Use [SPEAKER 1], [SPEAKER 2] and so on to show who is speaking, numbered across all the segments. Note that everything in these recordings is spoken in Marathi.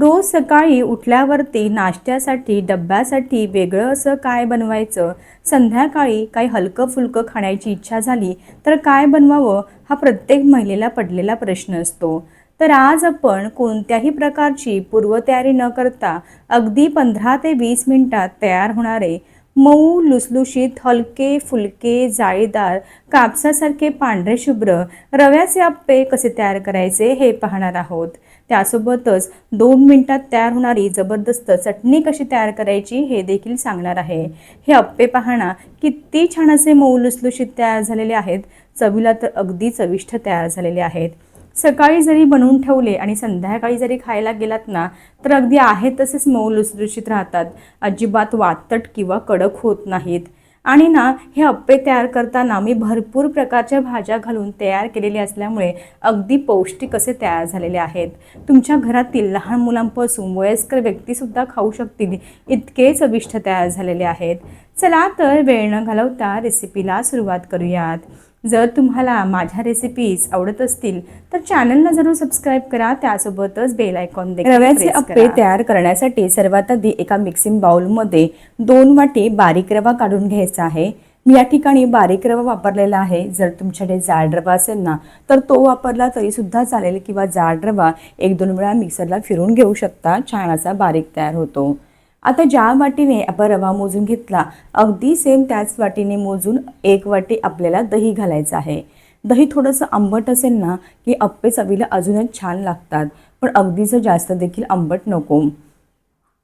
[SPEAKER 1] रोज सकाळी उठल्यावरती नाश्त्यासाठी डब्यासाठी वेगळं असं काय बनवायचं? संध्याकाळी काही हलकं फुलकं खाण्याची इच्छा झाली तर काय बनवावं? हा प्रत्येक महिलेला पडलेला प्रश्न असतो. तर आज आपण कोणत्याही प्रकारची पूर्वतयारी न करता अगदी पंधरा ते वीस मिनिटात तयार होणारे मऊ लुसलुशीत हलके फुलके जाळीदार कापसासारखे पांढरे शुभ्र रव्याचे आप्पे कसे तयार करायचे हे पाहणार आहोत. त्यासोबतच दोन मिनिटात तयार होणारी जबरदस्त चटणी कशी तयार करायची हे देखील सांगणार आहे. हे अप्पे पाहणा किती छान असे मऊ लुसलुशीत तयार झालेले आहेत. चवीला तर अगदी चविष्ट तयार झालेले आहेत. सकाळी जरी बनवून ठेवले आणि संध्याकाळी जरी खायला गेलात ना तर अगदी आहेत तसेच मऊ लुसलुशीत राहतात. अजिबात वातट किंवा कडक होत नाहीत. आणि ना हे अप्पे तयार करताना मी भरपूर प्रकारच्या भाज्या घालून तयार केलेले असल्यामुळे अगदी पौष्टिक असे तयार झालेले आहेत. तुमच्या घरातील लहान मुलांपासून वयस्कर व्यक्तीसुद्धा खाऊ शकतील इतके चविष्ट तयार झालेले आहेत. चला तर वेळ न घालवता रेसिपीला सुरुवात करूयात. जर तुम्हाला माझ्या रेसिपीज आवडत असतील तर चॅनलला जरूर सबस्क्राईब करा. त्यासोबतच बेल आयकॉन देखील
[SPEAKER 2] रव्याचे अप्पे. तयार करण्यासाठी सर्वात आधी एका मिक्सिंग बाउलमध्ये दोन वाटी बारीक रवा काढून घ्यायचा आहे. मी या ठिकाणी बारीक रवा वापरलेला आहे. जर तुमच्याकडे जाड रवा असेल ना तर तो वापरला तरी सुद्धा चालेल किंवा जाड रवा एक दोन वेळा मिक्सरला फिरून घेऊ शकता. छान असा बारीक तयार होतो. आता ज्या वाटीने आपण रवा मोजून घेतला अगदी सेम त्याच वाटीने मोजून एक वाटी आपल्याला दही घालायचं आहे. दही थोडंसं आंबट असेल ना की अप्पे चवीला अजूनच छान लागतात पण अगदीचं जास्त देखील आंबट नको.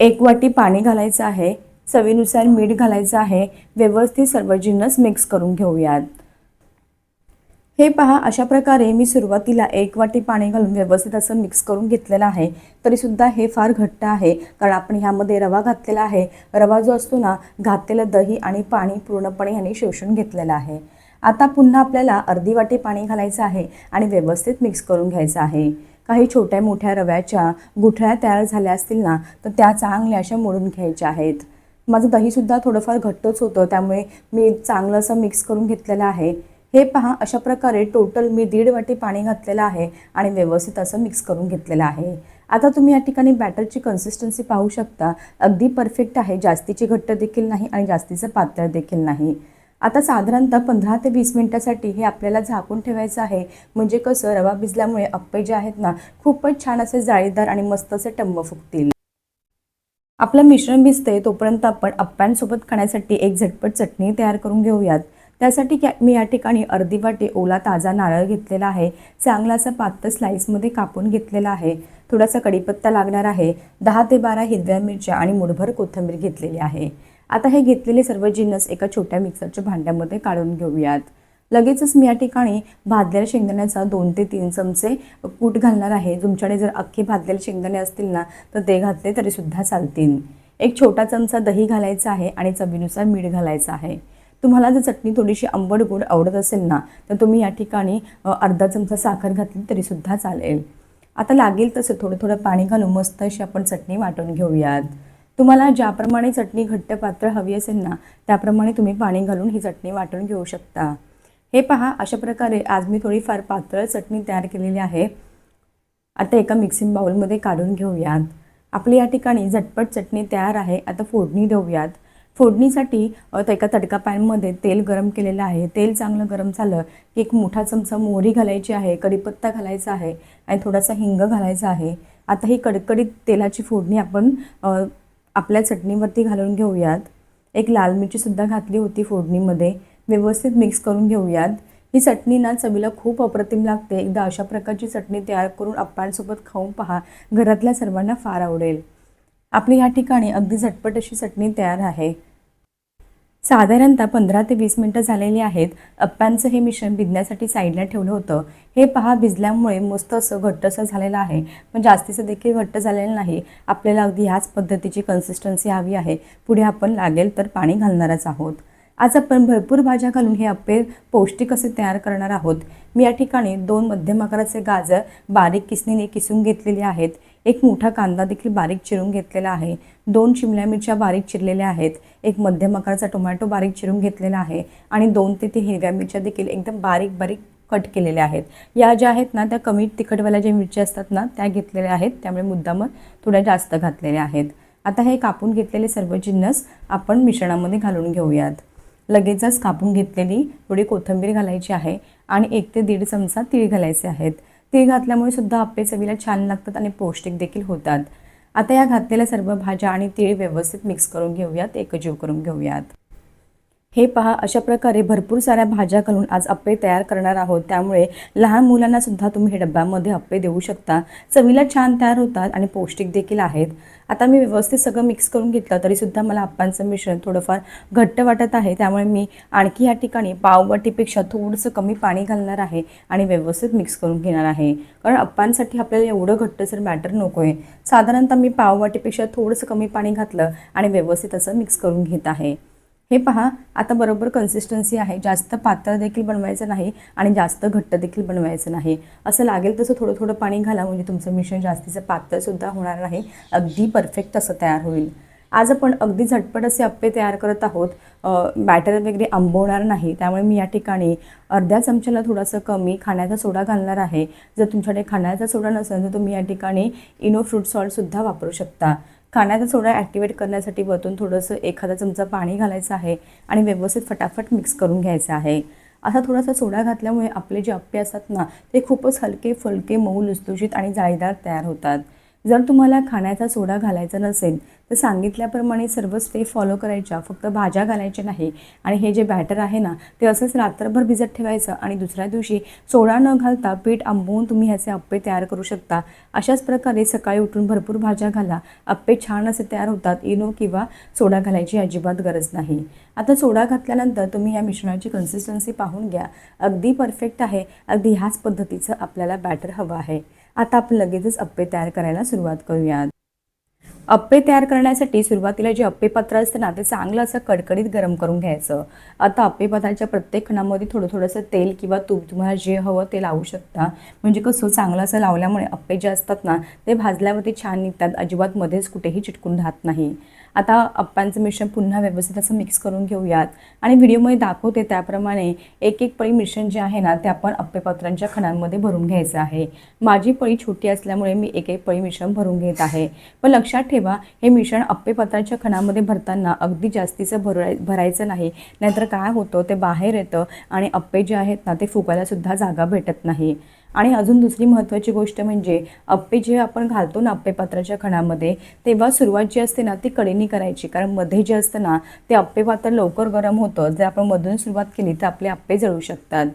[SPEAKER 2] एक वाटी पाणी घालायचं आहे चवीनुसार मीठ घालायचं आहे व्यवस्थित सर्व जिन्नस मिक्स करून घेऊयात. हे पहा अशा प्रकारे मी सुरुवातीला एक वाटी पाणी घालून व्यवस्थित असं मिक्स करून घेतलेलं आहे. तरीसुद्धा हे फार घट्ट आहे कारण आपण ह्यामध्ये रवा घातलेला आहे. रवा जो असतो ना घातलेलं दही आणि पाणी पूर्णपणे ह्याने शोषून घेतलेलं आहे. आता पुन्हा आपल्याला अर्धी वाटी पाणी घालायचं आहे आणि व्यवस्थित मिक्स करून घ्यायचं आहे. काही छोट्या मोठ्या रव्याच्या गुठळ्या तयार झाल्या असतील ना तर त्या चांगल्या अशा मोडून घ्यायच्या आहेत. माझं दहीसुद्धा थोडंफार घट्टच होतं त्यामुळे मी चांगलं असं मिक्स करून घेतलेलं आहे. हे पहा अशा प्रकारे टोटल मी दीड वाटी पाणी घातलेलं आहे आणि व्यवस्थित असं मिक्स करून घेतलेलं आहे. आता तुम्ही या ठिकाणी बॅटरची कन्सिस्टन्सी पाहू शकता. अगदी परफेक्ट आहे. जास्तीची घट्ट देखील नाही आणि जास्तीचं पातळ देखील नाही. आता साधारणतः पंधरा ते वीस मिनटासाठी हे आपल्याला झाकून ठेवायचं आहे. म्हणजे कसं रवा भिजल्यामुळे अप्पे जे आहेत ना खूपच छान असे जाळीदार आणि मस्त असे टम्म फुगतील. आपलं मिश्रण भिजते तोपर्यंत आपण अप्प्यांसोबत खाण्यासाठी एक झटपट चटणी तयार करून घेऊयात. त्यासाठी क्या मी या ठिकाणी अर्धी वाटी ओला ताजा नारळ घेतलेला आहे. चांगला असा पातळ स्लाईसमध्ये कापून घेतलेला आहे. थोडासा कढीपत्ता लागणार आहे. दहा ते बारा हिरव्या मिरच्या आणि मुठभर कोथिंबीर घेतलेली आहे. आता हे घेतलेले सर्व जिन्नस एका छोट्या मिक्सरच्या भांड्यामध्ये काढून घेऊयात. लगेचच मी या ठिकाणी भाजलेल्या शेंगदाण्याचा दोन ते तीन चमचे कूट घालणार आहे. तुमच्याकडे जर अख्खे भाजलेले शेंगदाणे असतील ना तर ते घातले तरीसुद्धा चालतील. एक छोटा चमचा दही घालायचा आहे आणि चवीनुसार मीठ घालायचं आहे. तुम्हाला जर चटणी थोडीशी आंबट गोड आवडत असेल ना तर तुम्ही या ठिकाणी अर्धा चमचा साखर घातली तरीसुद्धा चालेल. आता लागेल तसं थोडं थोडं पाणी घालून मस्त अशी आपण चटणी वाटून घेऊयात. तुम्हाला ज्याप्रमाणे चटणी घट्ट पात्र हवी असेल ना त्याप्रमाणे तुम्ही पाणी घालून ही चटणी वाटून घेऊ शकता. हे पहा अशा प्रकारे आज मी थोडीफार पातळ चटणी तयार केलेली आहे. आता एका मिक्सिंग बाउलमध्ये काढून घेऊयात. आपली या ठिकाणी झटपट चटणी तयार आहे. आता फोडणी देऊयात. फोडणीसाठी तर एका तडका पॅनमध्ये तेल गरम केलेलं आहे. तेल चांगलं गरम झालं की एक मोठा चमचा मोहरी घालायची आहे कढीपत्ता घालायचा आहे आणि थोडासा हिंग घालायचा आहे. आता ही कडकडीत तेलाची फोडणी आपण आपल्या चटणीवरती घालून घेऊयात. एक लाल मिरचीसुद्धा घातली होती फोडणीमध्ये. व्यवस्थित मिक्स करून घेऊयात. ही चटणी ना चवीला खूप अप्रतिम लागते. एकदा अशा प्रकारची चटणी तयार करून अप्पांसोबत खाऊन पहा. घरातल्या सर्वांना फार आवडेल. आपली ह्या ठिकाणी अगदी झटपट अशी चटणी तयार आहे. साधारणतः पंधरा ते वीस मिनटं झालेली आहेत. अप्प्यांचं हे मिश्रण भिजण्यासाठी साईडला ठेवलं होतं. हे पहा भिजल्यामुळे मस्त असं घट्टसं झालेलं आहे. पण जास्तीचं देखील घट्ट झालेलं नाही. आपल्याला अगदी ह्याच पद्धतीची कन्सिस्टन्सी हवी आहे. पुढे आपण लागेल तर पाणी घालणारच आहोत. आज आपण भरपूर भाज्या घालून हे अप्पे पौष्टिक असे तयार करणार आहोत. मी या ठिकाणी दोन मध्यम आकाराचे गाजर बारीक किसणीने किसून घेतलेले आहेत. एक मोठा कांदा देखील बारीक चिरून घेतलेला आहे. दोन शिमल्या मिरच्या बारीक चिरलेल्या आहेत. एक मध्यम आकाराचा टोमॅटो बारीक चिरून घेतलेला आहे आणि दोन ते तीन हिरव्या मिरच्या देखील एकदम बारीक बारीक कट केलेल्या आहेत. या ज्या आहेत ना त्या कमी तिखटवाल्या ज्या मिरच्या असतात ना त्या घेतलेल्या आहेत. त्यामुळे मुद्दाम थोड्या जास्त घातलेल्या आहेत. आता हे कापून घेतलेले सर्व जिन्नस आपण मिश्रणामध्ये घालून घेऊयात. लगेचच कापून घेतलेली थोडी कोथिंबीर घालायची आहे आणि एक ते दीड चमचा तीळ घालायचे आहेत. तीळ घातल्यामुळे सुद्धा आपले चवीला छान लागतात आणि पौष्टिक देखील होतात. आता या घातलेल्या सर्व भाज्या आणि तीळ व्यवस्थित मिक्स करून घेऊयात एकजीव करून घेऊयात. हे पहा अशा प्रकारे भरपूर साऱ्या भाज्या घालून आज अप्पे तयार करणार आहोत. त्यामुळे लहान मुलांना सुद्धा तुम्ही हे डब्यामध्ये अप्पे देऊ शकता. चवीला छान तयार होतात आणि पौष्टिक देखील आहेत. आता मी व्यवस्थित सगळं मिक्स करून घेतलं तरीसुद्धा मला अप्पांचं मिश्रण थोडंफार घट्ट वाटत आहे. त्यामुळे मी आणखी या ठिकाणी पाववाटीपेक्षा थोडंसं कमी पाणी घालणार आहे आणि व्यवस्थित मिक्स करून घेणार आहे. कारण अप्पांसाठी आपल्याला एवढं घट्टसर बॅटर नको आहे साधारणतः मी पाववाटीपेक्षा थोडंसं कमी पाणी घातलं आणि व्यवस्थित असं मिक्स करून घेत आहे. हे पहा आता बरोबर कन्सिस्टन्सी आहे. जास्त पातळ देखील बनवायचं नाही आणि जास्त घट्ट देखील बनवायचं नाही. असं लागेल तसं थोडं थोडं पाणी घाला म्हणजे तुमचं मिश्रण जास्तीचं पातळसुद्धा होणार नाही. अगदी परफेक्ट असं तयार होईल. आज आपण अगदी झटपट असे अप्पे तयार करत आहोत. बॅटर वगैरे आंबवणार नाही त्यामुळे मी या ठिकाणी अर्ध्या चमच्याला थोडासा कमी खाण्याचा सोडा घालणार आहे. जर तुमच्याकडे खाण्याचा सोडा नसेल तर तुम्ही या ठिकाणी इनो फ्रूट सॉल्टसुद्धा वापरू शकता. खाण्याचा सोडा ॲक्टिवेट करण्यासाठी वरतून थोडंसं एखादा चमचा पाणी घालायचं आहे आणि व्यवस्थित फटाफट मिक्स करून घ्यायचं आहे. असा थोडासा सोडा घातल्यामुळे आपले जे अप्पे असतात ना ते खूपच हलके फलके मऊ लुसलुशीत आणि जाळीदार तयार होतात. जर तुम्हाला खाण्याचा सोडा घालायचा नसेल तर सांगितल्याप्रमाणे सर्व स्टेप फॉलो करायच्या फक्त भाज्या घालायच्या नाही. आणि हे जे बॅटर आहे ना ते असंच रात्रभर भिजत ठेवायचं आणि दुसऱ्या दिवशी सोडा न घालता पीठ आंबवून तुम्ही ह्याचे अप्पे तयार करू शकता. अशाच प्रकारे सकाळी उठून भरपूर भाज्या घाला. अप्पे छान असे तयार होतात. इनो किंवा सोडा घालायची अजिबात गरज नाही. आता सोडा घातल्यानंतर तुम्ही या मिश्रणाची कन्सिस्टन्सी पाहून घ्या. अगदी परफेक्ट आहे. अगदी ह्याच पद्धतीचं आपल्याला बॅटर हवं आहे. आता आपण लगेचच अप्पे तयार करायला सुरुवात करूयात. अप्पे तयार करण्यासाठी सुरुवातीला जे अप्पे पात्र असतं ना ते चांगलं असं कडकडीत गरम करून घ्यायचं. आता अप्पे पात्राच्या प्रत्येक खणामध्ये थोडं थोडंसं तेल किंवा तूप तुम्हाला जे हवं ते लावू शकता. म्हणजे कसं चांगलं असं लावल्यामुळे अप्पे जे असतात ना ते भाजल्यावरती छान निघतात अजिबात मध्येच कुठेही चिटकून राहत नाही. आता अप्पांचं मिश्रण पुन्हा व्यवस्थित असं मिक्स करून घेऊयात. आणि व्हिडिओमध्ये दाखवते त्याप्रमाणे एक एक पळी मिश्रण जे आहे ना ते आपण अप्पेपात्रांच्या खणांमध्ये भरून घ्यायचं आहे. माझी पळी छोटी असल्यामुळे मी एक एक पळी मिश्रण भरून घेत आहे. पण लक्षात ठेवा हे मिश्रण अप्पेपात्राच्या खणामध्ये भरताना अगदी जास्तीचं भराय भरायचं नाही. नाहीतर काय होतं ते बाहेर येतं आणि अप्पे जे आहेत ना ते फुगायलासुद्धा जागा भेटत नाही. आणि अजून दुसरी महत्त्वाची गोष्ट म्हणजे अप्पे जे आपण घालतो ना अप्पे पात्राच्या खणामध्ये तेव्हा सुरुवात जी असते ना ती कडेनी करायची. कारण मध्ये जे असतं ना ते अप्पे पात्र लवकर गरम होतं. जर आपण मधून सुरुवात केली तर आपले अप्पे जळू शकतात.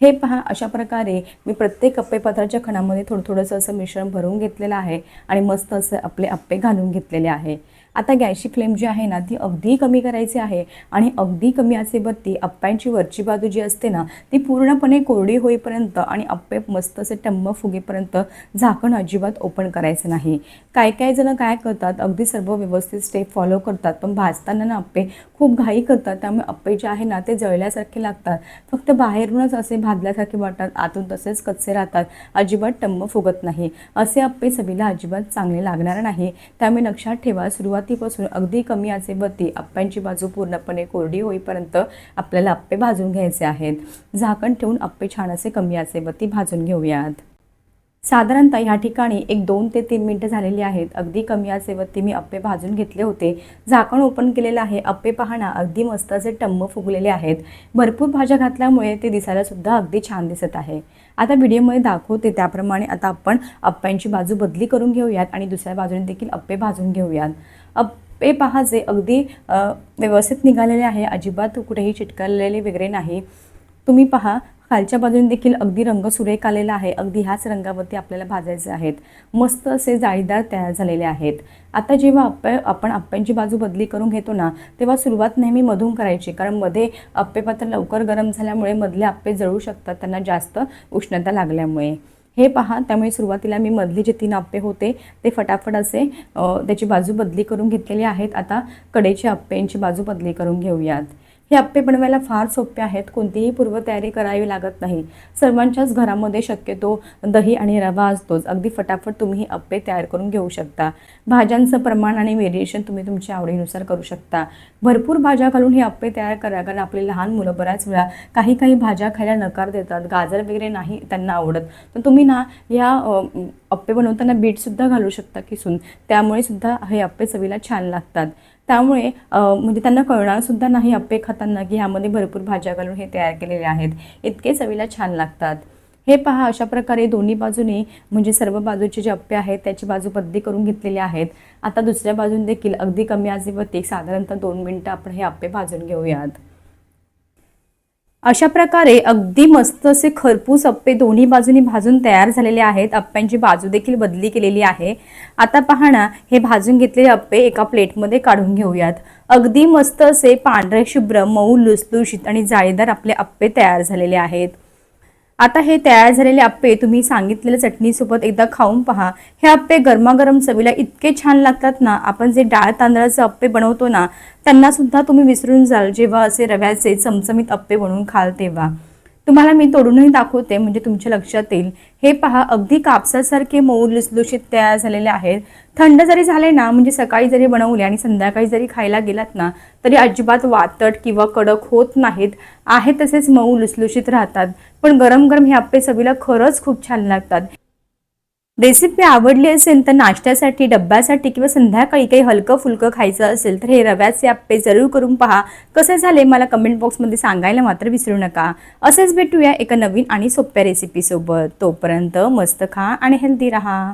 [SPEAKER 2] हे पहा अशा प्रकारे मी प्रत्येक अप्पेपात्राच्या खणामध्ये थोडं थोडंसं असं मिश्रण भरून घेतलेलं आहे आणि मस्त असं आपले अप्पे घालून घेतलेले आहे. आता गॅसची फ्लेम जी आहे ना ती अगदी कमी करायची आहे आणि अगदी कमी आचेवरती अप्प्यांची वरची बाजू जी असते ना ती पूर्णपणे कोरडी होईपर्यंत आणि अप्पे मस्त असे टम्म फुगेपर्यंत झाकण अजिबात ओपन करायचं नाही. काय काय जण काय करतात अगदी सर्व व्यवस्थित स्टेप फॉलो करतात पण भाजताना ना अप्पे खूप घाई करतात त्यामुळे अप्पे जे आहे ना ते जळल्यासारखे लागतात. फक्त बाहेरूनच असे भाजल्यासारखे वाटतात आतून तसेच कच्चे राहतात अजिबात टम्म फुगत नाही. असे अप्पे चवीला अजिबात चांगले लागणार नाही. त्यामुळे लक्षात ठेवा सुरुवातीपासून अगदी कमी आचेवरती अप्प्यांची बाजू पूर्णपणे कोरडी होईपर्यंत आपल्याला अप्पे भाजून घ्यायचे आहेत. झाकण ठेवून अप्पे छान असे कमी आचेवरती भाजून घेऊयात. साधारणतः ह्या ठिकाणी एक दोन ते तीन मिनटं झालेली आहेत. अगदी कमी आचेवरती मी अप्पे भाजून घेतले होते. झाकण ओपन केलेलं आहे. अप्पे पाहणा अगदी मस्त असे टम्म फुगलेले आहेत. भरपूर भाज्या घातल्यामुळे ते दिसायला सुद्धा अगदी छान दिसत आहे. आता व्हिडिओमध्ये दाखवते त्याप्रमाणे आता आपण अप्प्यांची बाजू बदली करून घेऊयात आणि दुसऱ्या बाजूने देखील अप्पे भाजून घेऊयात. अप्पे पहा जे अगदी व्यवस्थित निघालेले आहे. अजिबात कुठेही चिटकलेले वगैरे नाही. तुम्ही पहा खालच्या बाजूने देखील अगदी रंग सुरेख आलेला आहे. अगदी ह्याच रंगावरती आपल्याला भाजायचे आहेत. मस्त असे जाळीदार तयार झालेले आहेत. आता जेव्हा अप्पे आपण अप्प्यांची बाजू बदली करून घेतो ना तेव्हा सुरुवात नेहमी मधून करायची. कारण मध्ये अप्पे पात्र लवकर गरम झाल्यामुळे मधले अप्पे जळू शकतात त्यांना जास्त उष्णता लागल्यामुळे. हे पहा त्यामुळे सुरुवातीला मी मधले जे तीन अप्पे होते ते फटाफट असे त्याची बाजू बदली करून घेतलेली आहेत. आता कडेच्या अप्प्यांची बाजू बदली करून घेऊयात.
[SPEAKER 3] हे आप्पे बनवायला फार सोपे आहेत. कोणतीही पूर्वतयारी करावी लागत नाही. सर्वांच्याच घरामध्ये शक्यतो दही आणि रवा असतोच. अगदी फटाफट तुम्ही अप्पे आप्पे तयार करून घेऊ शकता. भाज्यांचं प्रमाण आणि व्हेरिएशन तुम्ही तुमच्या आवडीनुसार करू शकता. भरपूर भाज्या घालून हे आप्पे तयार करा कारण आपले लहान मुलं बऱ्याच वेळा काही काही भाज्या खायला नकार देतात. गाजर वगैरे नाही त्यांना आवडत. तर तुम्ही ना या अप्पे बनवताना बीटसुद्धा घालू शकता किसून. त्यामुळे सुद्धा हे अप्पे चवीला छान लागतात. त्यामुळे म्हणजे त्यांना कळणार सुद्धा नाही अप्पे खाताना की ह्यामध्ये भरपूर भाज्या घालून हे तयार केलेले आहेत. इतके चवीला छान लागतात. हे पहा अशा प्रकारे दोन्ही बाजूने म्हणजे सर्व बाजूचे जे अप्पे आहेत त्याची बाजू बद्दी करून घेतलेले आहेत. आता दुसऱ्या बाजून देखील अगदी कमी आजीवरती साधारणतः दोन मिनटं आपण हे अप्पे भाजून घेऊयात.
[SPEAKER 2] अशा प्रकारे अगदी मस्त असे खरपूस अप्पे दोन्ही बाजूनी भाजून तयार झालेले आहेत. अप्प्यांची बाजू देखील बदली केलेली आहे. आता पाहणा हे भाजून घेतलेले अप्पे एका प्लेटमध्ये काढून घेऊयात. अगदी मस्त असे पांढरे शुभ्र मऊ लुसलुशीत आणि जाळीदार आपले अप्पे तयार झालेले आहेत. आता हे तयार झालेले अप्पे तुम्ही सांगितलेल्या चटणीसोबत एकदा खाऊन पहा. हे अप्पे गरमागरम चवीला इतके छान लागतात ना आपण जे डाळ तांदळाचे अप्पे बनवतो ना त्यांना सुद्धा तुम्ही विसरून जाल जेव्हा असे रव्याचे चमचमीत अप्पे बनवून खाल तेव्हा. तुम्हाला मी तोडूनही दाखवते म्हणजे तुमच्या लक्षात येईल. हे पहा अगदी कापसासारखे मऊ लुसलुशीत तयार झालेले आहेत. थंड जरी झाले ना म्हणजे सकाळी जरी बनवले आणि संध्याकाळी जरी खायला गेलात ना तरी अजिबात वातट किंवा कडक होत नाहीत. आहे तसेच मऊ लुसलुशीत राहतात. पण गरम गरम हे आप्पे चवीला खरंच खूप छान लागतात. रेसिपी आवडली असेल तर नाश्त्यासाठी डब्यासाठी किंवा संध्याकाळी काही हलकं फुलकं खायचं असेल तर हे रव्याचे आप्पे जरूर करून पहा. कसे झाले मला कमेंट बॉक्समध्ये सांगायला मात्र विसरू नका. असेच भेटूया एका नवीन आणि सोप्या रेसिपीसोबत तोपर्यंत मस्त खा आणि हेल्दी राहा.